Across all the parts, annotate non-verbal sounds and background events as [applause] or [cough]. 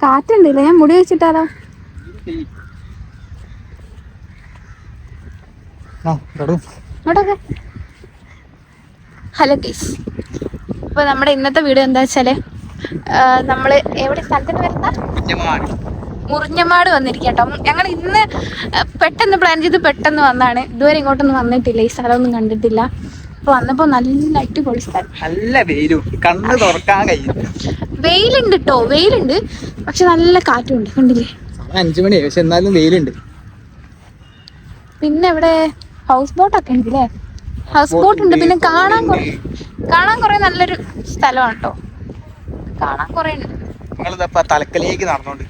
കാറ്റുണ്ടല്ലേ ഞാൻ മുടി വെച്ചിട്ടാലോ hello case അപ്പോൾ നമ്മുടെ ഇന്നത്തെ വീഡിയോ എന്താ വെച്ചാൽ നമ്മൾ എവിടെ സ്ഥലത്തിന് വരുന്ന? മുറിഞ്ഞമാട് വന്നിരിക്കട്ടോ ഞങ്ങൾ ഇന്ന് പെട്ടെന്ന് പ്ലാൻ ചെയ്ത് പെട്ടെന്ന് വന്നാണ്. ഇതുവരെ ഇങ്ങോട്ടൊന്നും വന്നിട്ടില്ല. ഈ സ്ഥലമൊന്നും കണ്ടിട്ടില്ല. അപ്പൊ വന്നപ്പോ നല്ല അടിപൊളി സ്ഥലം. നല്ല വെയിലും കണ്ണ് തുറക്കാൻ കഴിയും വെയിലുണ്ട് കേട്ടോ വെയിലുണ്ട്. പക്ഷെ നല്ല കാറ്റുണ്ട്. കണ്ടില്ലേ? അഞ്ചു മണിയായി. പക്ഷെ എന്നാലും വെയിലുണ്ട്. പിന്നെ ഇവിടെ ഹൗസ് ബോട്ടൊക്കെ ഉണ്ട് അല്ലേ ഹൗസ് ബോട്ട് ഉണ്ട്. പിന്നെ കാണാൻ. കാണാൻ കുറെ നല്ലൊരു സ്ഥലമാണ് കേട്ടോ കാണാൻ കുറെ ഉണ്ട്. തലക്കലേക്ക് നടന്നോണ്ട്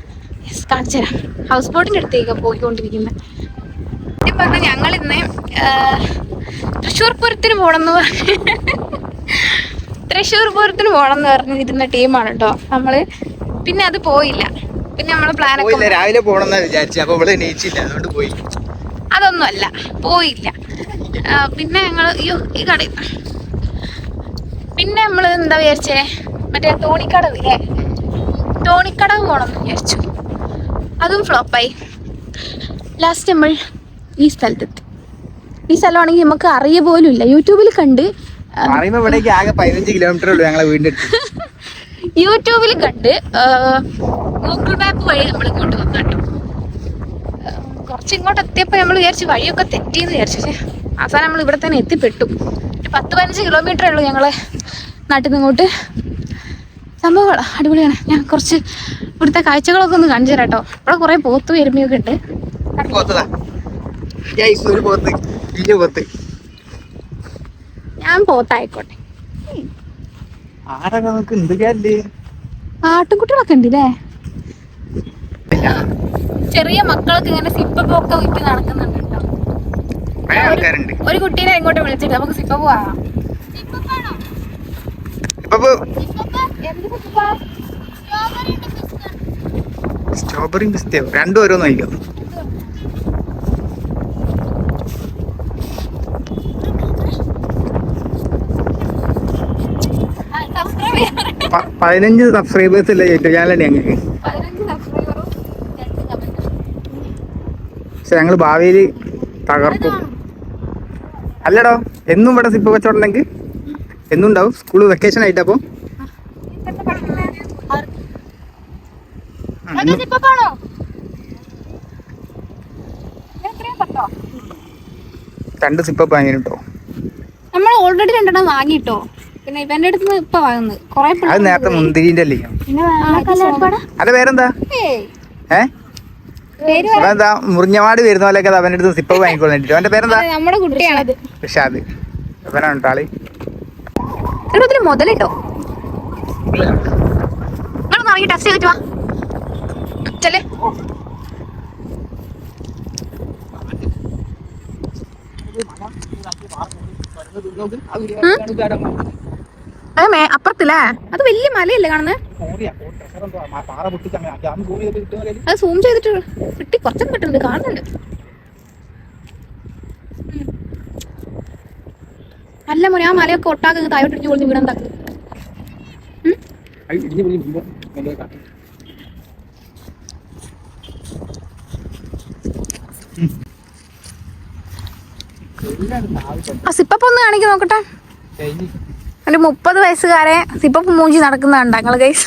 കാണിച്ചു തരാം. ഹൗസ് ബോട്ടിന്റെ അടുത്തേക്ക് പോയിക്കൊണ്ടിരിക്കുന്നത് സത്യം പറഞ്ഞാൽ ഞങ്ങൾ ഇന്ന് തൃശ്ശൂർ പൂരത്തിന് പോണെന്ന് പറഞ്ഞ്. തൃശ്ശൂർ പൂരത്തിന് പോണെന്ന് പറഞ്ഞിരുന്ന ടീമാണ് കേട്ടോ നമ്മൾ പിന്നെ അത് പോയില്ല. പിന്നെ നമ്മളെ പ്ലാനൊക്കെ രാവിലെ ഇവിടെ എണീച്ചില്ല അതുകൊണ്ട് പോയി. അതൊന്നുമല്ല പോയില്ല. പിന്നെ ഞങ്ങൾ ഈ കടയിൽ പിന്നെ നമ്മൾ എന്താ വിചാരിച്ചേ? മറ്റേ തോണിക്കടവ് ഇല്ലേ തോണിക്കടവ് പോകണമെന്ന് വിചാരിച്ചു. അതും ഫ്ലോപ്പായി. ലാസ്റ്റ് നമ്മൾ ഈ സ്ഥലത്തെത്തി. ഈ സ്ഥലമാണെങ്കിൽ നമുക്ക് അറിയ പോലും ഇല്ല. യൂട്യൂബിൽ കണ്ട് യൂട്യൂബിൽ [laughs] കണ്ട് ഗൂഗിൾ മാപ്പ് വഴി നമ്മൾ ഇങ്ങോട്ട് വന്നു കേട്ടോ കുറച്ച് ഇങ്ങോട്ട് എത്തിയപ്പോൾ നമ്മൾ വിചാരിച്ചു വഴിയൊക്കെ തെറ്റിയെന്ന് വിചാരിച്ചു. അവസാനം നമ്മൾ ഇവിടെ തന്നെ എത്തിപ്പെട്ടു. ഒരു പത്ത് പതിനഞ്ച് കിലോമീറ്ററേ ഉള്ളൂ ഞങ്ങളെ നാട്ടിൽ നിന്ന് ഇങ്ങോട്ട്. സംഭവങ്ങളാ അടിപൊളിയാണ്. ഞാൻ കുറച്ച് ഇവിടുത്തെ കാഴ്ചകളൊക്കെ ഒന്ന് കാണിച്ചു തരാം കേട്ടോ ഇവിടെ കുറെ പോത്ത് എരുമയൊക്കെ ഉണ്ട്. ഞാൻ പോത്തായിക്കോട്ടെ. ആട്ടുംകുട്ടികളൊക്കെ ഉണ്ട് ഇല്ലേ. ചെറിയ മക്കളൊക്കെ ഇങ്ങനെ സിപ്പപ്പ് ഒക്കെ വിറ്റ് നടക്കുന്നുണ്ട് ഒരു കുട്ടീനെ ഇങ്ങോട്ട് വിളിച്ചിട്ട് നമുക്ക് സിപ്പ പോവാം. സ്ട്രോബെറി പിസ്തയോ രണ്ടും ഓരോന്ന് കഴിക്കോ പതിനഞ്ച് സബ്സ്ക്രൈബേഴ്സ് ഇല്ല യൂട്യൂബ് ചാനലല്ലേ ഞങ്ങൾക്ക് പക്ഷെ ഞങ്ങൾ ഭാവിയിൽ തകർക്കും. അല്ലടോ എന്നും ഇവിടെ സിപ്പ് വെച്ചോണ്ടെങ്കിൽ എന്നും ഉണ്ടാവും സ്കൂൾ വെക്കേഷൻ ആയിട്ടപ്പോ രണ്ട് സിപ്പ് വാങ്ങിട്ടോ നമ്മൾ ഓൾറെഡി രണ്ടെണ്ണം വാങ്ങിട്ടോ. പിന്നെ ഇവന്റെ അടുത്ത് നിന്ന് ഇപ്പൊ വാങ്ങുന്നത്. കൊറേ അത് നേരത്തെ മുന്തിരിന്റെ അല്ലേ? അല്ല വേറെന്താ? ഏ? മുറിഞ്ഞവാട് എന്താ വരുന്ന പോലെയൊക്കെ അവന്റെ അടുത്ത് സിപ്പ് വാങ്ങിക്കൊണ്ടിട്ട് അവന്റെ പേരെന്താ? നമ്മുടെ കുട്ടിയാണ് പക്ഷെ അവനാണ് മുതലിട്ടോ? ടെസ്റ്റ് ചെയ്തിട്ട് വാ. അത് അപ്പുറത്തില്ലേ അത് വലിയ മലയല്ലേ കാണുന്നത് അത് സൂം ചെയ്തിട്ട് കിട്ടി കുറച്ചൊക്കെ കിട്ടുന്നുണ്ട് കാണുന്നുണ്ട് നല്ല മോനെ ആ മലയൊക്കെ ഒട്ടാക്കി താഴോട്ട് ഇടിഞ്ഞു പൊളിഞ്ഞ് വീടാൻ സിപ്പപ്പ് ഒന്ന് കാണിക്ക് നോക്കട്ടെ. ഒരു മുപ്പത് വയസ്സുകാരെ സിപ്പപ്പ് മൂഞ്ചി നടക്കുന്നതാണ് ഞങ്ങൾ കൈസ്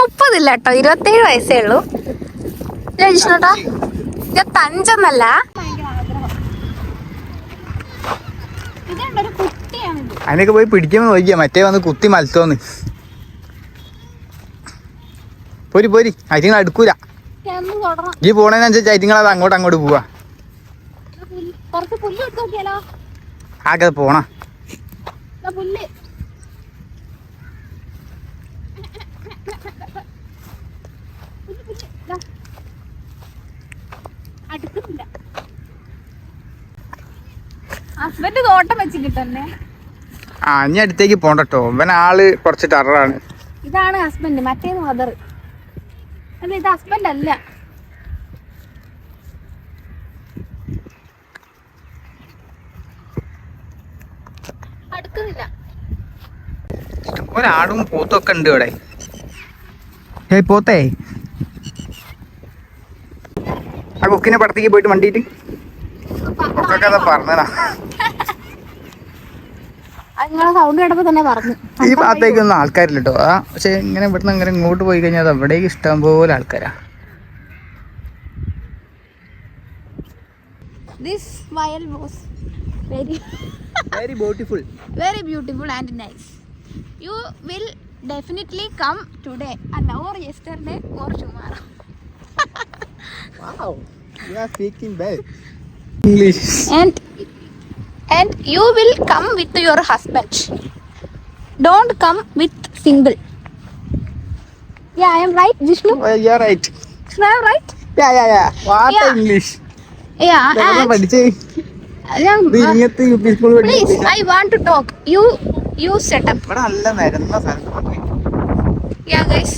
മുപ്പതില്ല കേട്ടോ ഇരുപത്തേഴ് വയസ്സേ ഉള്ളൂ. രജിഷ്ണോട്ടാ ഇരുപത്തി അഞ്ചെന്നല്ല അതിനൊക്കെ പോയി പിടിക്കുമ്പോ നോക്കിയാ മറ്റേ വന്ന് കുത്തി മത്സോന്ന് പോരി പോരി അരിങ്ങൾ അടുക്കൂല. ഈ പോണതിനനുസരിച്ച് അരിങ്ങളത് അത് അങ്ങോട്ട് അങ്ങോട്ട് പോവാ. കുറച്ച് പുല്ല് എടുത്ത് നോക്കിയാലോ? ആകെ പോണ. പുല്ല്. അടുക്കുന്നില്ല ഹസ്ബൻഡ് തോട്ടം വെച്ചിട്ടുണ്ടേ ആ ഇനി അടുത്തേക്ക് പോണ്ടട്ടോ. ഇവൻ ആൾ കുറച്ച് ടറാണ് ഇതാണ് ഹസ്ബൻഡ് മറ്റേത് മദർ അല്ല ഇത് ഹസ്ബൻഡ് അല്ല. അടുക്കുന്നില്ല ഒരാടും പോത്തൊക്കെ ഉണ്ട് ഇവിടെ. ഏയ് പോത്തേ. ആ കൊക്കിനെ പടത്തേക്ക് പോയിട്ട് വണ്ടിയിട്ട്. കൊക്കൊക്കെ അതാ പറഞ്ഞതാ. ഈ ഭാഗത്തേക്കൊന്നും ആൾക്കാരില്ല കേട്ടോ ആ പക്ഷെ ഇങ്ങനെ ഇവിടുന്ന് അങ്ങനെ ഇങ്ങോട്ട് പോയി കഴിഞ്ഞാൽ അത് അവിടേക്ക് ഇഷ്ടം പോലെ ആൾക്കാരാ. ദിസ് വയൽ was very very beautiful very beautiful and nice. You will definitely come today and or yesterday or tomorrow. english And and you will come with your husband. Don't come with single. Yeah, I am right, Vishnu. Right I am right. What Yeah. English Yeah. And, yeah, ഇത് uh, ഇങ്ങനത്തെ U P I want to talk. You you set up. ഇവിടെ നല്ല നിരന്ന സ്ഥലത്ത് Yeah, guys.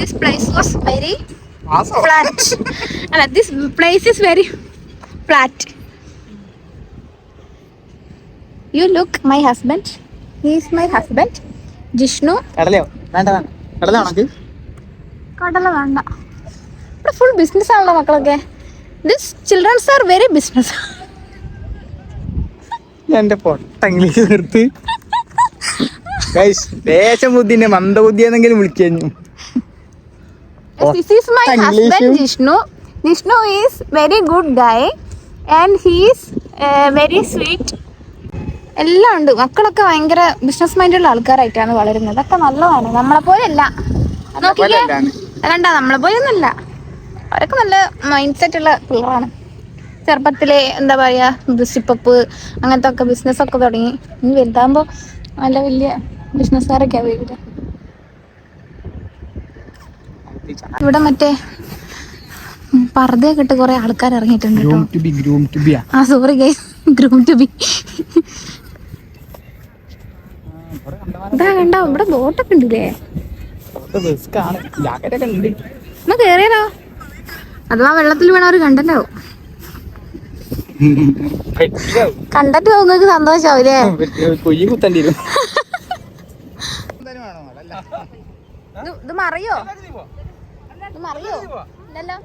This place was very മാസോ flat. and this place is very flat. You look, my husband. He is my husband. Jishnu കടലയോ വേണ്ട വേണ്ട കടല വേണ്ട ഇവിടെ full business ആണല്ലോ മക്കളൊക്കെ this childrens are very business എന്റെ പൊട്ട ഇംഗ്ലീഷ് നിർത്ത് ദേശം ദേശബുദ്ധിന്റെ മന്ദബുദ്ധിയെന്നെങ്കിലും വിളിക്കഞ്ഞു is my English. Husband Jishnu Jishnu is very good guy and he's very sweet എല്ലാം ഉണ്ട്. മക്കളൊക്കെ ഭയങ്കര ബിസിനസ് മൈൻഡുള്ള ആൾക്കാരായിട്ടാണ് വളരുന്നത്. അതൊക്കെ നല്ലതാണ്. നമ്മളെ പോലെ അല്ല നോക്കിക്കേ നമ്മളെ പോലെ ഒന്നല്ല അവരൊക്കെ നല്ല മൈൻഡ് സെറ്റ് ഉള്ള പിള്ളേരാണ്. ചെറുപ്പത്തിലെ എന്താ പറയാ സിപ്പപ്പ് അങ്ങനത്തെ ഒക്കെ ബിസിനസ് ഒക്കെ തുടങ്ങി. ഇനി വലുതാകുമ്പോ നല്ല വലിയ ബിസിനസ്സുകാരൊക്കെ വരിക ഇവിടെ മറ്റേ പർദ്ദയൊക്കെ ഇട്ട് കുറെ ആൾക്കാർ ഇറങ്ങിയിട്ടുണ്ട് ആ? Sorry guys groom to be ഇതാ കണ്ടോ ഇവിടെ ബോട്ടൊക്കെ ഉണ്ടല്ലേ? എന്നാ കേറിയാലോ അഥവാ വെള്ളത്തിൽ വീണവർ കണ്ടല്ലോ. കണ്ടിട്ട് പോകുന്നത് സന്തോഷാവൂലേ? കൊയ്യി കുത്തേണ്ടി ഇത് മറിയോ? ഇത് മറിയോ? ഇല്ലല്ലോ.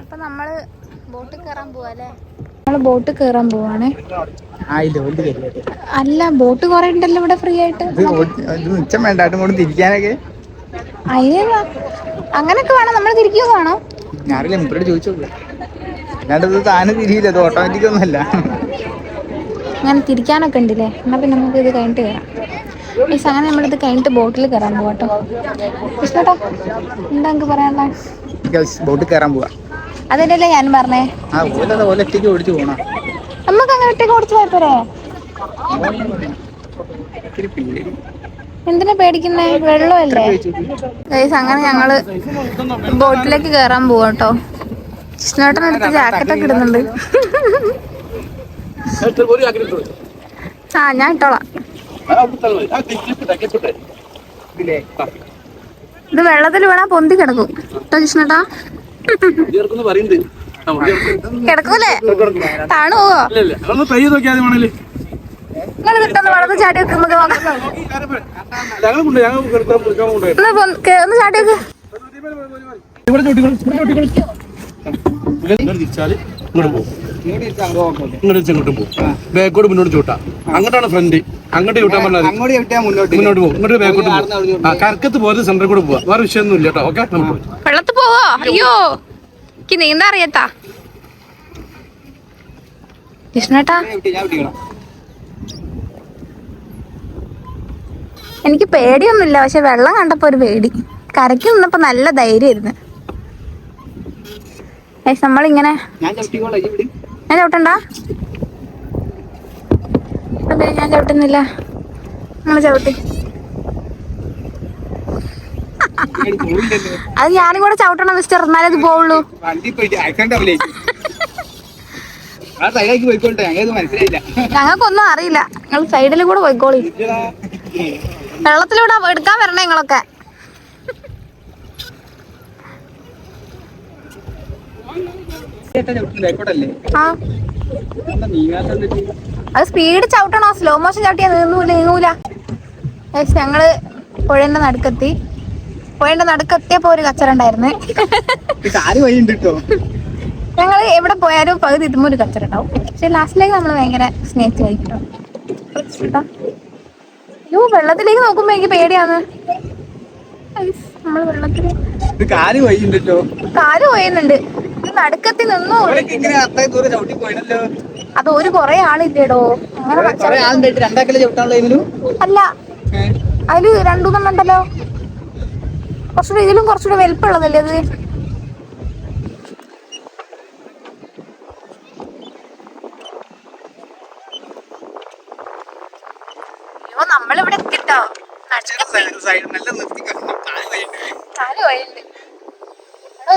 അപ്പൊ നമ്മൾ ബോട്ട് കയറാൻ പോവാ അല്ലേ നമ്മൾ ബോട്ട് കയറാൻ പോവാണേ. അല്ല ബോട്ട് കൊറേ ഉണ്ടല്ലോ ഇവിടെ ഫ്രീ ആയിട്ട്. ഇത് ഓടി- വേണ്ട കൊണ്ട് തിരിക്കാനൊക്കെ. അതിന് അങ്ങനൊക്കെ വേണം നമ്മൾ തിരിക്കുക വേണം? ഞാറില്ല മുപ്പരോട് ചോദിച്ചോളൂ അല്ലാണ്ട് താനെ തിരിയില്ല അത് ഓട്ടോമാറ്റിക് ഒന്നല്ല അങ്ങനെ തിരിക്കാനൊക്കെ ഉണ്ടല്ലേ? എന്നാ പിന്നെ നമുക്ക് ഇത് കഴിഞ്ഞിട്ട് കയറാം മീൻസ് അങ്ങനെ നമ്മളിത് കഴിഞ്ഞിട്ട് ബോട്ടിൽ കയറാൻ പോവാട്ടോ. ഇഷ്ടട്ടോ എന്താ എനിക്ക് പറയാനുള്ള? ബോട്ടിൽ കയറാൻ പോവാ. അതിനല്ലേ ഞാൻ പറഞ്ഞേ? നമുക്ക് അങ്ങനെ ഒറ്റയ്ക്ക് ഓടിച്ചു പോയപ്പോരെ എന്തിനാ പേടിക്കുന്നേ? വെള്ളമല്ലേ? അങ്ങനെ ഞങ്ങൾ ബോട്ടിലേക്ക് കയറാൻ പോവാട്ടോ കൃഷ്ണേട്ടനടുത്ത് ജാക്കറ്റ് ഒക്കെ ഇടുന്നുണ്ട്. ആ ഞാൻ ഇട്ടോളാം. ഇത്. വെള്ളത്തിൽ വേണ പൊന്തി കിടക്കും. കേട്ടോ കൃഷ്ണേട്ടാ. കിടക്കൂലേ? ട്രൈ ചെയ്ത് നോക്കിയാൽ കിട്ടുന്ന ചാടി ഒന്ന് ചാടി വെക്ക് ഇങ്ങോട്ട് പോകും. ബാക്കോട്ട് മുന്നോട്ട് ചൂട്ടാ അങ്ങോട്ടാണ് ഫ്രണ്ട് അങ്ങോട്ട് പറഞ്ഞാൽ മുന്നോട്ട് പോകും. ഇങ്ങോട്ട് ബാക്കോട്ട് പോകും. ആ കറക്കത്ത് പോലെ സെന്ററിൽ കൂടെ പോവാ. വേറെ വിഷയമൊന്നും ഇല്ല കേട്ടോ. ഓക്കെ വെള്ളത്തിൽ പോവോ? അയ്യോ. എനിക്ക് നീന്താ അറിയത്താ കൃഷ്ണേട്ടാ എനിക്ക് പേടിയൊന്നുമില്ല. പക്ഷെ വെള്ളം കണ്ടപ്പോ ഒരു പേടി. കരയ്ക്ക് നിന്നപ്പോ നല്ല ധൈര്യമായിരുന്നു. ഏയ് നമ്മളിങ്ങനെ ഞാൻ ചവിട്ടണ്ടാ? ചവിട്ടണ്ട ഞാൻ ചവിട്ടുന്നില്ല. നിങ്ങൾ ചവിട്ടി. അത് ഞാനും കൂടെ ചവിട്ടണം മിസ്റ്റർ എന്നാലേ അത് പോവുള്ളൂ. ഞങ്ങൾക്കൊന്നും അറിയില്ല. നിങ്ങൾ സൈഡിൽ കൂടെ പോയിക്കോളി. വെള്ളത്തിലൂടെ എടുക്കാൻ വരണേ നിങ്ങളൊക്കെ. ആ. അത് സ്പീഡ് ചവിട്ടണോ സ്ലോ മോഷൻ ചവിട്ടിയാ നീങ്ങൂല നീങ്ങൂല. ഞങ്ങൾ പുഴന്റെ നടുക്കെത്തി. പുഴന്റെ നടുക്കെത്തിയപ്പോ ഒരു കച്ചറ ഉണ്ടായിരുന്നു ഞങ്ങൾ എവിടെ പോയാലും പകുതി എത്തുമ്പോൾ ഒരു കച്ചറ ഉണ്ടാവും പക്ഷെ ലാസ്റ്റിലേക്ക് നമ്മൾ ഭയങ്കര സ്നേഹിച്ച് കഴിക്കട്ടോ അയ്യോ വെള്ളത്തിലേക്ക് നോക്കുമ്പോ എനിക്ക് പേടിയാണ്. Guys, നമ്മൾ വെള്ളത്തിൽ. കാൽ പോയുന്നുണ്ട്. ഇത് നടുക്കത്തി നിന്നു? അത് ഒരു കൊറേ ആളില്ലേടോ അങ്ങനെ അല്ല അതിൽ രണ്ടുമൂന്നെണ്ണം ഉണ്ടല്ലോ കുറച്ചുകൂടെ ഇതിലും കുറച്ചുകൂടെ വലിപ്പമുള്ളതല്ലേ അത് അയ്യോ നമ്മളിവിടെ എത്തിട്ടോ കാൽ വഴിയുണ്ട്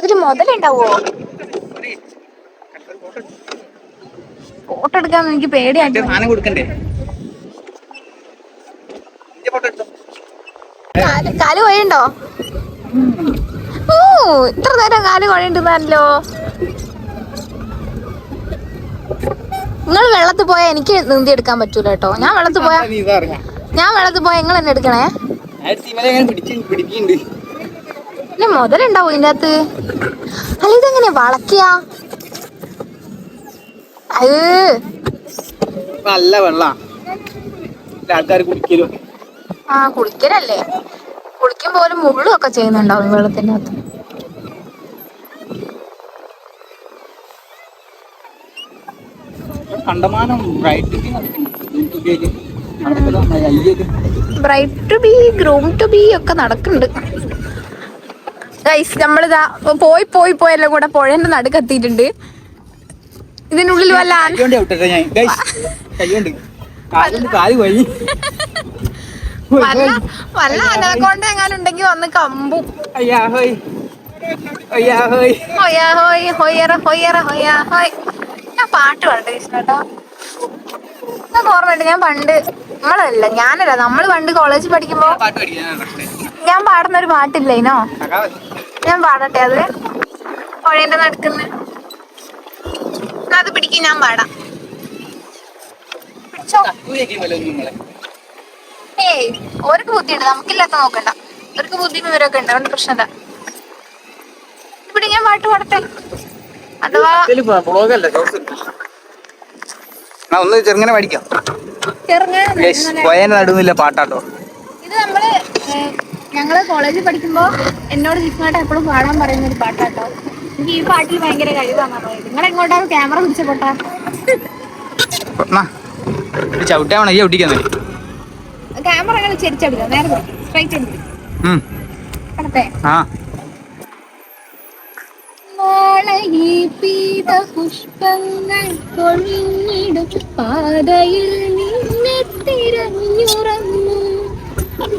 എടോ, മുതലുണ്ടാവോ ഫോട്ടോ എടുക്കാൻ എനിക്ക് പേടിയായിട്ട് സാധനം കൊടുക്കണ്ടേ? കാൽ കാൽ ഓ ഇത്ര നേരം കാൽ വഴിയുണ്ടെന്നല്ലോ നിങ്ങൾ വെള്ളത്തിൽ പോയാൽ എനിക്ക് നീന്തി എടുക്കാൻ പറ്റൂല കേട്ടോ. ഞാൻ വെള്ളത്തിൽ പോയാ ഞാൻ വെള്ളത്തിൽ പോയാൽ നിങ്ങൾ എന്നെ എടുക്കണേ? പിന്നെ മുതലുണ്ടാവും ഇതിന്റെ അകത്ത്? അല്ല ഇതെങ്ങനെ വളക്കിയാ നല്ല വെള്ള. ആൾക്കാർ കുടിക്കലും. ആ കുളിക്കലല്ലേ കുളിക്കും പോലും മുള്ളും ഒക്കെ ചെയ്യുന്നുണ്ടാവും വെള്ളത്തിന്റെ അകത്ത് കണ്ടമാനം ബ്രൈറ്റ് നടക്കുന്നത് bride to be groom to be ഒക്കെ നടക്കുന്നുണ്ട്. ഗൈസ് നമ്മളിതാ പോയി പോയി പോയെല്ലാം കൂടെ പുഴന്റെ നടുക്ക് എത്തിയിട്ടുണ്ട്. ഇതിനുള്ളിൽ വല്ല കൈകൊണ്ട് ഞാൻ ഗൈസ് കൈകൊണ്ട് കാലുകൊണ്ട് കാൽ വഴി. വല്ല വല്ല എങ്ങാനും ഉണ്ടെങ്കിൽ വന്ന് കമ്പും. അയ്യാ ഹോയ്. അയ്യാ ഹോയ്. ഹൊയ്യാ ഹോയ്. ഹൊയ്യറ ഹൊയ്യറ ഹൊയ്യാ ഹോയ്. ഞാൻ പാട്ട് പാടട്ടെ കൃഷ്ണേട്ടാ ഓർമ്മയുണ്ട്. ഞാൻ പണ്ട് നമ്മളല്ല ഞാനല്ല. നമ്മൾ പണ്ട് കോളേജിൽ പഠിക്കുമ്പോ പാട്ട് ഞാൻ പാടുന്ന ഒരു പാട്ടില്ലേനോ ഞാൻ പാടട്ടെ അത്? പുഴേന്റെ നടക്കുന്ന. അത് പിടിക്കും ഞാൻ പാടാം. പിടിച്ചോ? ഏയ് ഓർക്ക് ബുദ്ധിയുണ്ട്. നമുക്കില്ലാത്ത നോക്കണ്ട. അവർക്ക് ബുദ്ധി വിവരമൊക്കെ ഉണ്ട്. അതുകൊണ്ട് പ്രശ്നമില്ല. ഇവിടെ ഞാൻ പാട്ട് പാടട്ടെ? അഥവാ ഒന്ന് ചെറുങ്ങനെ പാട്ടാട്ടോ. ഇത് നമ്മൾ ഞങ്ങൾ കോളേജിൽ പഠിക്കുമ്പോ എന്നോട് ചിക്കനായിട്ട് എപ്പോഴും പാടാൻ പറയുന്ന ഒരു പാട്ടാട്ടോ. എനിക്ക് ഈ പാട്ടിൽ ഭയങ്കര പറയുന്നത് നിങ്ങൾ എങ്ങോട്ടാണ് ക്യാമറ പിടിച്ച പോട്ടാ. ചവിട്ടാവണ ഈ ചവിട്ടിക്കുന്നേ. ക്യാമറ അങ്ങനെ ചെരിച്ചെടുക്കാം. നേരെ സ്ട്രൈറ്റ് എടുക്കും അടുത്തേ ആ. നാളെ പീത പുഷ്പങ്ങൾ കൊഴിഞ്ഞിടും പാതയിൽ നിന്നെ തിരഞ്ഞുറങ്ങും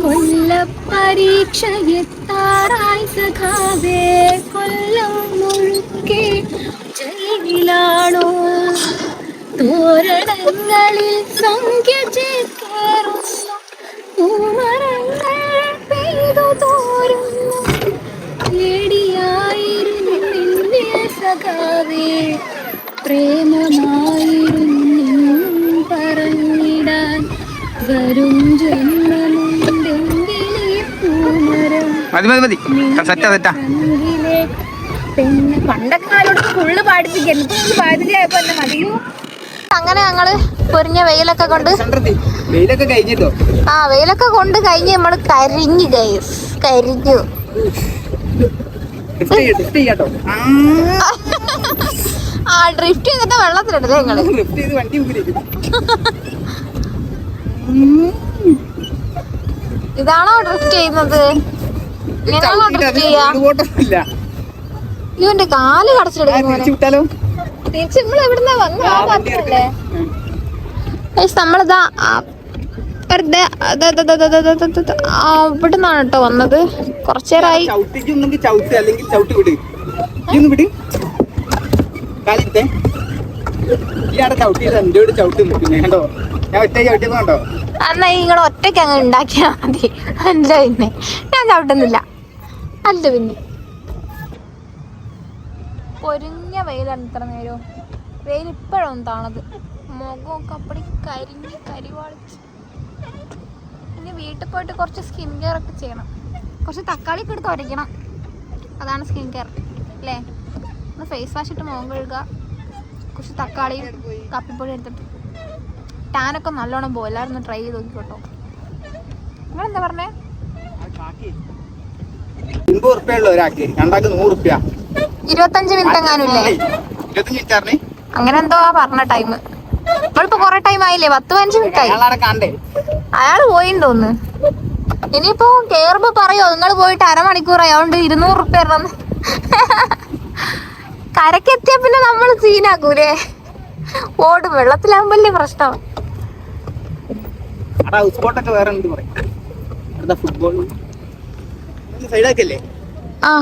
കൊല്ലപ്പരീക്ഷ എത്താറായി സഖാവേ കൊല്ലം മുഴുക്കെ ജയിലാണോ? തോരണങ്ങളിൽ സംഖ്യ ചേർക്കേറുന്നു പൂമരങ്ങൾ പെയ്തു തോരുന്നു. പേടിയായിരുന്നു നിന്നെ സഖാവേ പ്രേമമായിരുന്നു പറഞ്ഞിടാൻ. വരും ജന്മമുണ്ടെങ്കിൽ പൂമരം മതി മതി മതി. സെറ്റാ സെറ്റാ. പെണ്ണ് പണ്ടൊക്കെ ആരോട് ഫുള്ള് പാടിപ്പിക്കും ഇപ്പൊ പാടിപ്പിച്ചപ്പോ എന്നെ മതിയോ അങ്ങനെ ഞങ്ങൾ പൊരിഞ്ഞ വെയിലൊക്കെ കൊണ്ട് വെയിലൊക്കെ കഴിഞ്ഞിട്ടോ? ആ വെയിലൊക്കെ കൊണ്ട് കഴിഞ്ഞ് നമ്മൾ കരിഞ്ഞു ഗൈസ് കരിഞ്ഞു. ആ ഡ്രിഫ്റ്റ് ചെയ്തിട്ട് വെള്ളത്തിലിടല്ലേ ഞങ്ങൾ. ഇതാണോ ഡ്രിഫ്റ്റ് ചെയ്യുന്നത്? ഇങ്ങനെയാണോ ഡ്രിഫ്റ്റ് ചെയ്യാ? ഇവന്റെ കാൽ കടച്ചിലെടുക്കുന്നു തിരിച്ചു നമ്മൾ എവിടുന്നാ വന്ന? ആ പാത്രല്ലേ ഗൈസ് നമ്മളിതാ വെറുതെ അവിടെ നിന്നാണ് കേട്ടോ വന്നത്. കുറച്ചേരായി എന്നാ നിങ്ങൾ ഒറ്റയ്ക്ക് അങ്ങ് ഉണ്ടാക്കിയാ മതി. അല്ല പിന്നെ. ഞാൻ ചവിട്ടുന്നില്ല. അല്ല പിന്നെ. പൊരിഞ്ഞ വെയിലാണ് ഇത്ര നേരവും വെയിൽ ഇപ്പോഴൊന്നും താണത് മുഖമൊക്കെ അപ്പടി കരിഞ്ഞ് കരിവാളിച്ച് ഇനി വീട്ടിൽ പോയിട്ട് കുറച്ച് സ്കിൻ കെയർ ഒക്കെ ചെയ്യണം കുറച്ച് തക്കാളി ഒക്കെ എടുത്ത് ഉരയ്ക്കണം അതാണ് സ്കിൻ കെയർ അല്ലേ ഒന്ന് ഫേസ് വാഷ് ഇട്ട് മുഖം കഴുകുക കുറച്ച് തക്കാളിയും കപ്പിപ്പൊടി എടുത്തിട്ട് ടാനൊക്കെ നല്ലോണം പോകും എല്ലാവരും ഒന്ന് ട്രൈ ചെയ്ത് നോക്കിക്കോട്ടോ നിങ്ങളെന്താ പറഞ്ഞേ ഒരാക്കി ഉറുപ്പ്യ നൂറ് ഉറുപ്പ്യ ഇരുപത്തഞ്ച് മിനിറ്റ് എങ്ങാനും ഇല്ലേ ഇരുപത്തഞ്ച് മിനിറ്റാറിന് അങ്ങനെ എന്തോ ആ പറഞ്ഞ ടൈം ഇപ്പോഴിപ്പോ കൊറേ ടൈം ആയില്ലേ? പത്ത് പതിനഞ്ച് മിനിറ്റ് ആയി. അയാൾ അയാൾ പോയിണ്ട് തോന്നുന്നു. ഇനിയിപ്പോ കേറുമ്പോ പറയോ? നിങ്ങൾ പോയിട്ട് അരമണിക്കൂർ ആയതുകൊണ്ട് ഇരുന്നൂറ് റുപ്യ തരണം. കരക്കെത്തിയ പിന്നെ നമ്മൾ സീനാക്കൂലേ ഓട്. വെള്ളത്തിലാവുമ്പോ പ്രശ്നം. ഫുട്ബോൾ ആ.